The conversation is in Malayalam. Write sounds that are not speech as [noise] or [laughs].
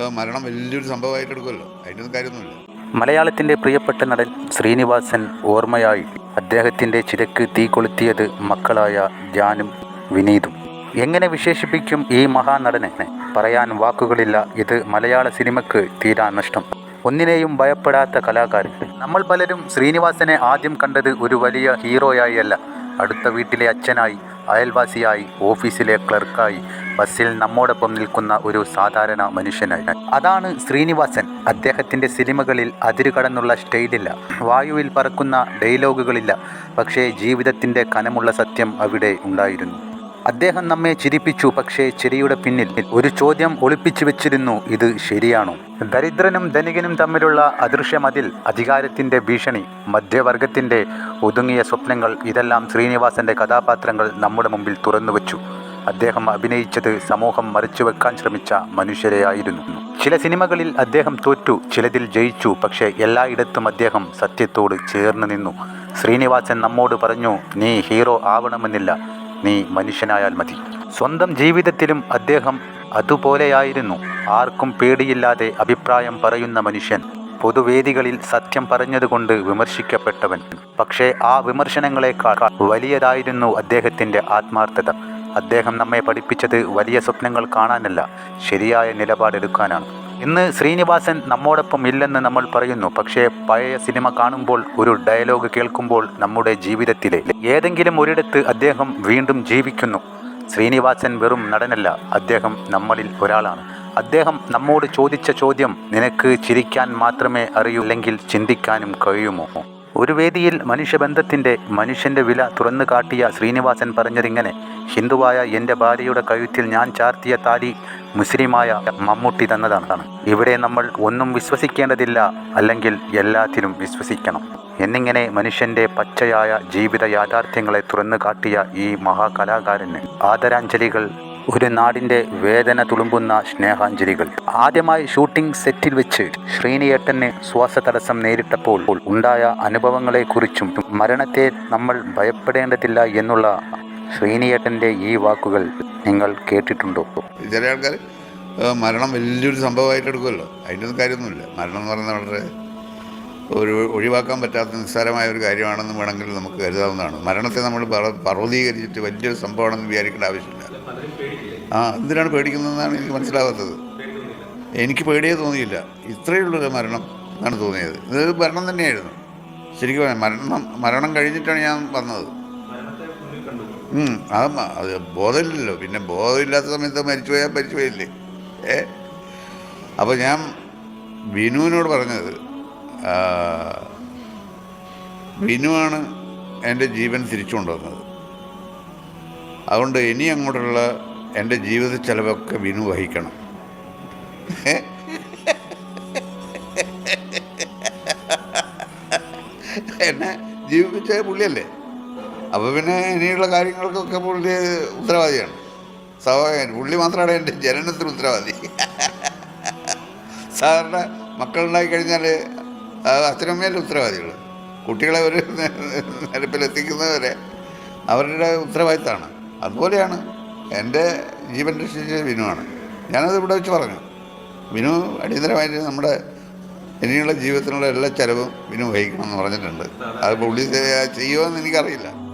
മരണം വലിയൊരു സംഭവമായിട്ട് എടുക്കുമല്ലോ. അതിന്റെ കാര്യമൊന്നുമില്ല. മലയാളത്തിന്റെ പ്രിയപ്പെട്ട നടൻ ശ്രീനിവാസൻ ഓർമ്മയായി അദ്ദേഹത്തിന്റെ ചിരക്ക് തീ കൊളുത്തിയത് മക്കളായ ജാനും വിനീതും. എങ്ങനെ വിശേഷിപ്പിക്കും ഈ മഹാനടനെ? പറയാൻ വാക്കുകളില്ല. ഇത് മലയാള സിനിമയ്ക്ക് തീരാ നഷ്ടം. ഒന്നിനെയും ഭയപ്പെടാത്ത കലാകാരൻ. നമ്മൾ പലരും ശ്രീനിവാസനെ ആദ്യം കണ്ടത് ഒരു വലിയ ഹീറോയായി അല്ല. അടുത്ത വീട്ടിലെ അച്ഛനായി. അയൽവാസിയായി ഓഫീസിലെ ക്ലർക്കായി ബസ്സിൽ നമ്മോടൊപ്പം നിൽക്കുന്ന ഒരു സാധാരണ മനുഷ്യനായി. അതാണ് ശ്രീനിവാസൻ. അദ്ദേഹത്തിന്റെ സിനിമകളിൽ അതിരുകടന്നുള്ള സ്റ്റൈലില്ല. വായുവിൽ പറക്കുന്ന ഡയലോഗുകളില്ല. പക്ഷേ ജീവിതത്തിന്റെ കനമുള്ള സത്യം അവിടെ ഉണ്ടായിരുന്നു. അദ്ദേഹം നമ്മെ ചിരിപ്പിച്ചു പക്ഷേ ചിരിയുടെ പിന്നിൽ ഒരു ചോദ്യം ഒളിപ്പിച്ചു വെച്ചിരുന്നു ഇത് ശരിയാണോ? ദരിദ്രനും ധനികനും തമ്മിലുള്ള അദൃശ്യമതിൽ അധികാരത്തിന്റെ ഭീഷണി മധ്യവർഗത്തിന്റെ ഒതുങ്ങിയ സ്വപ്നങ്ങൾ ഇതെല്ലാം ശ്രീനിവാസന്റെ കഥാപാത്രങ്ങൾ നമ്മുടെ മുമ്പിൽ തുറന്നു വച്ചു. അദ്ദേഹം അഭിനയിച്ചത് സമൂഹം മറിച്ചുവെക്കാൻ ശ്രമിച്ച മനുഷ്യരെയായിരുന്നു. ചില സിനിമകളിൽ അദ്ദേഹം തോറ്റു ചിലതിൽ ജയിച്ചു പക്ഷേ എല്ലായിടത്തും അദ്ദേഹം സത്യത്തോട് ചേർന്ന് നിന്നു. ശ്രീനിവാസൻ നമ്മോട് പറഞ്ഞു നീ ഹീറോ ആവണമെന്നില്ല. നീ മനുഷ്യനായാൽ മതി. സ്വന്തം ജീവിതത്തിലും അദ്ദേഹം അതുപോലെയായിരുന്നു. ആർക്കും പേടിയില്ലാതെ അഭിപ്രായം പറയുന്ന മനുഷ്യൻ പൊതുവേദികളിൽ സത്യം പറഞ്ഞതുകൊണ്ട് വിമർശിക്കപ്പെട്ടവൻ. പക്ഷേ ആ വിമർശനങ്ങളെക്കാൾ വലിയതായിരുന്നു അദ്ദേഹത്തിന്റെ ആത്മാർത്ഥത. അദ്ദേഹം നമ്മെ പഠിപ്പിച്ചത് വലിയ സ്വപ്നങ്ങൾ കാണാനല്ല ശരിയായ നിലപാടെടുക്കാനാണ്. ഇന്ന് ശ്രീനിവാസൻ നമ്മോടൊപ്പം ഇല്ലെന്ന് നമ്മൾ പറയുന്നു. പക്ഷേ പഴയ സിനിമ കാണുമ്പോൾ ഒരു ഡയലോഗ് കേൾക്കുമ്പോൾ നമ്മുടെ ജീവിതത്തിലെ ഏതെങ്കിലും ഒരിടത്ത് അദ്ദേഹം വീണ്ടും ജീവിക്കുന്നു. ശ്രീനിവാസൻ വെറും നടനല്ല അദ്ദേഹം നമ്മളിൽ ഒരാളാണ്. അദ്ദേഹം നമ്മോട് ചോദിച്ച ചോദ്യം നിനക്ക് ചിരിക്കാൻ മാത്രമേ അറിയൂ അല്ലെങ്കിൽ ചിന്തിക്കാനും കഴിയുമോ? ഒരു വേദിയിൽ മനുഷ്യബന്ധത്തിന്റെ മനുഷ്യന്റെ വില തുറന്നു കാട്ടിയ ശ്രീനിവാസൻ പറഞ്ഞതിങ്ങനെ ഹിന്ദുവായ എന്റെ ഭാര്യയുടെ കഴുത്തിൽ ഞാൻ ചാർത്തിയ താലി മുസ്ലിമായ മമ്മൂട്ടി തന്നതാണ്. ഇവിടെ നമ്മൾ ഒന്നും വിശ്വസിക്കേണ്ടതില്ല അല്ലെങ്കിൽ എല്ലാത്തിനും വിശ്വസിക്കണം. എന്നിങ്ങനെ മനുഷ്യന്റെ പച്ചയായ ജീവിത യാഥാർത്ഥ്യങ്ങളെ തുറന്നു കാട്ടിയ ഈ മഹാകലാകാരന് ആദരാഞ്ജലികൾ ഒരു നാടിന്റെ വേദന തുളുമ്പുന്ന സ്നേഹാഞ്ജലികൾ. ആദ്യമായി ഷൂട്ടിംഗ് സെറ്റിൽ വെച്ച് ശ്രീനിയേട്ടന് ശ്വാസതടസ്സം നേരിട്ടപ്പോൾ ഉണ്ടായ അനുഭവങ്ങളെക്കുറിച്ചും മരണത്തെ നമ്മൾ ഭയപ്പെടേണ്ടതില്ല എന്നുള്ള ശ്രീനിയേട്ടന്റെ ഈ വാക്കുകൾ നിങ്ങൾ കേട്ടിട്ടുണ്ടോ? ചില ആൾക്കാർ മരണം വലിയൊരു സംഭവമായിട്ട് എടുക്കുമല്ലോ. അതിന്റെ ഒന്നും കാര്യമൊന്നുമില്ല. മരണം എന്ന് പറയുന്നത് വളരെ ഒരു ഒഴിവാക്കാൻ പറ്റാത്ത നിസ്സാരമായ ഒരു കാര്യമാണെന്ന് വേണമെങ്കിൽ നമുക്ക് കരുതാവുന്നതാണ്. മരണത്തെ നമ്മൾ പർവ- പർവതീകരിച്ചിട്ട് വലിയൊരു സംഭവമാണെന്ന് വിചാരിക്കേണ്ട ആവശ്യമില്ല. ആ എന്തിനാണ് പേടിക്കുന്നതെന്നാണ് എനിക്ക് മനസ്സിലാവാത്തത്. എനിക്ക് പേടിയേ തോന്നിയില്ല. ഇത്രയേ ഉള്ളൂ മരണം എന്നാണ് തോന്നിയത്. ഇത് മരണം തന്നെയായിരുന്നു. ശരിക്കും മരണം മരണം കഴിഞ്ഞിട്ടാണ് ഞാൻ വന്നത്. ഉം, അത് ബോധമില്ലല്ലോ. പിന്നെ ബോധമില്ലാത്ത സമയത്ത് മരിച്ചു പോയാൽ മരിച്ചു ഏ? അപ്പോൾ ഞാൻ ബിനുവിനോട് പറഞ്ഞത് ആ, വിനുവാണ് എന്റെ ജീവൻ തിരിച്ചു കൊണ്ടുവന്നത് അതുകൊണ്ട് ഇനി അങ്ങോട്ടുള്ള എന്റെ ജീവിത ചെലവൊക്കെ വിനു വഹിക്കണം? എന്നെ ജീവിപ്പിച്ച പുള്ളിയല്ലേ? അപ്പോൾ പിന്നെ ഇനിയുള്ള കാര്യങ്ങൾക്കൊക്കെ പുള്ളി ഉത്തരവാദിയാണ്. സ്വാഭാവികം പുള്ളി മാത്രമാണ് എന്റെ ജനനത്തിന് ഉത്തരവാദി. സാറിന്റെ മക്കളുണ്ടായി കഴിഞ്ഞാൽ അച്ഛനമ്മയല്ലേ ഉത്തരവാദികൾ കുട്ടികളെ ഒരു [laughs] നിരപ്പിലെത്തിക്കുന്നവരെ അവരുടെ ഉത്തരവാദിത്തമാണ്. അതുപോലെയാണ് എന്റെ ജീവൻ രക്ഷിച്ച വിനുവാണ്. ഞാനത് ഇവിടെ വെച്ച് പറഞ്ഞു. വിനു അടിയന്തരമായിട്ട് നമ്മുടെ ഇനിയുള്ള ജീവിതത്തിനുള്ള എല്ലാ ചെലവും വിനു വഹിക്കണം എന്ന് പറഞ്ഞിട്ടുണ്ട്. അത് പുള്ളി ചെയ്യുമോ എന്ന് എനിക്കറിയില്ല.